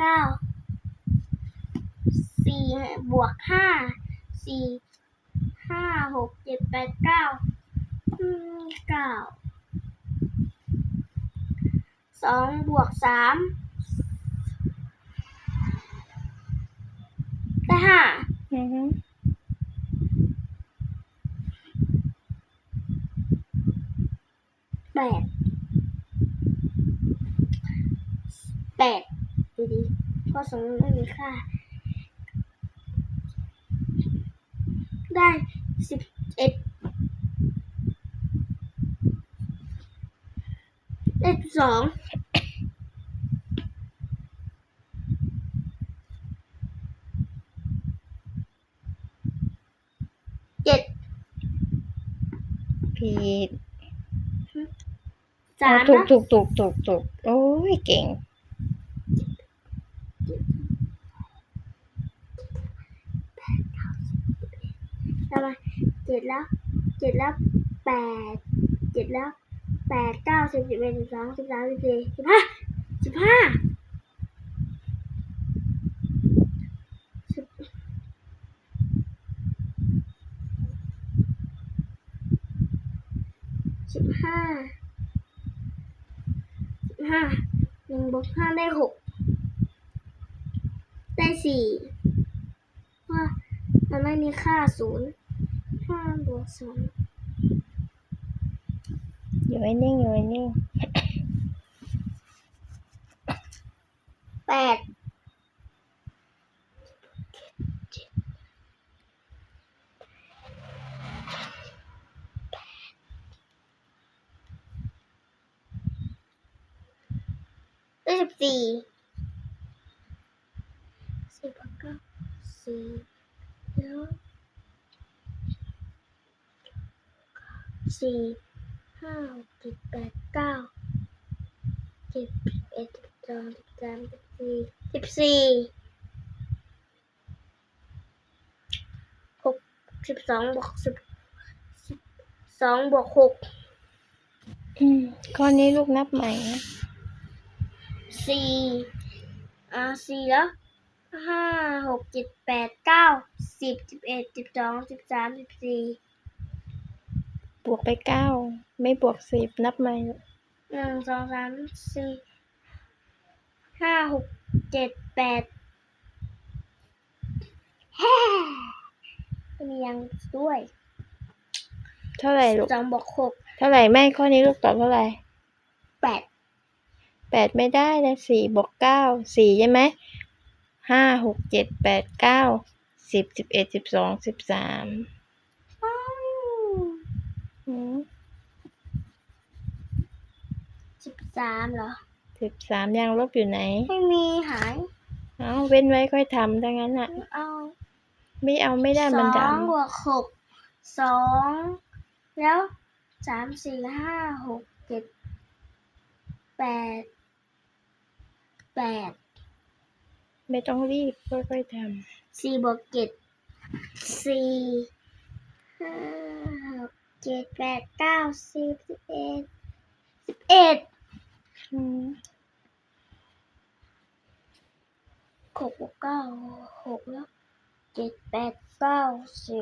เก้าสี่บวกห้าสี่ห้าหกเจ็ดแปดเก้าเก้าสองบวกสามได้ห้าอือฮึแปดแปด ดูดิข้อสองไม่มีค่า ได้สิบเอ็ดได้สิบสองเจ็ดผิดสามถูกนะ ถูกถูกถูกถูกโอ้ยเก่ง ทำไมเจ็ดแล้วเจ็ดแล้วแปดเจ็ดแล้วแปดเก้าสิบสิบเอ็ดสิบสองสิบสามสิบสี่สิบห้าสิบห้าสิบห้าสิบห้าหนึ่งบวกห้าได้หกได้สี่เพราะมันไม่มีค่าศูนย์ ห้าบวกสองอยู่ไว้นิ่งอยู่ไว้นิ่งแปดสิบสี่สิบเก้าสี่แล้ว สี่ห้าหกเจ็ดแปดเก้าเจ็ดสิบเอ็ดสิบสองสิบสามสิบสี่สิบสี่หกสิบสองบวกสิบสิบสองบวกหกอืมข้อนี้ลูกนับใหม่นะสี่อ่าสี่แล้วห้าหกเจ็ดแปดเก้าสิบสิบเอ็ดสิบสองสิบสามสิบสี่บ วกไปเก้า ไม่บวกสิบนับใหม่หนึ่งสองสามสี่ห้าหกเจ็ดแปดแฮ่มียังด้วย เท่าไหร่ลูกสองบวกหกเท่าไหร่แม่ข้อนี้ลูกตอบเท่าไหร่แปดแปดไม่ได้นะสี่บวกเก้าสี่ใช่ไหมห้าหกเจ็ดแปดเก้าสิบสิบเอ็ดสิบสองสิบสาม อ้าว อืม สิบสามเหรอสิบสามยางลบอยู่ไหน ไม่มีหาย เอาเว้นไว้ค่อยทำดังนั้นอะ เอาไม่เอาไม่ได้สมันองดบวกหกสองแล้วสามสี่ห้าหกเจ็ดแปดแปดำไม่ต้องรีบค่อยๆทสี่บวกเจ็ดสี่ห้าหกเจ็ดแปดเก้าสิบสิบเอ็ดสิบเอ็ดำอืม หกเก้าหกแล้วเจ็ดแปดเก้าสิบ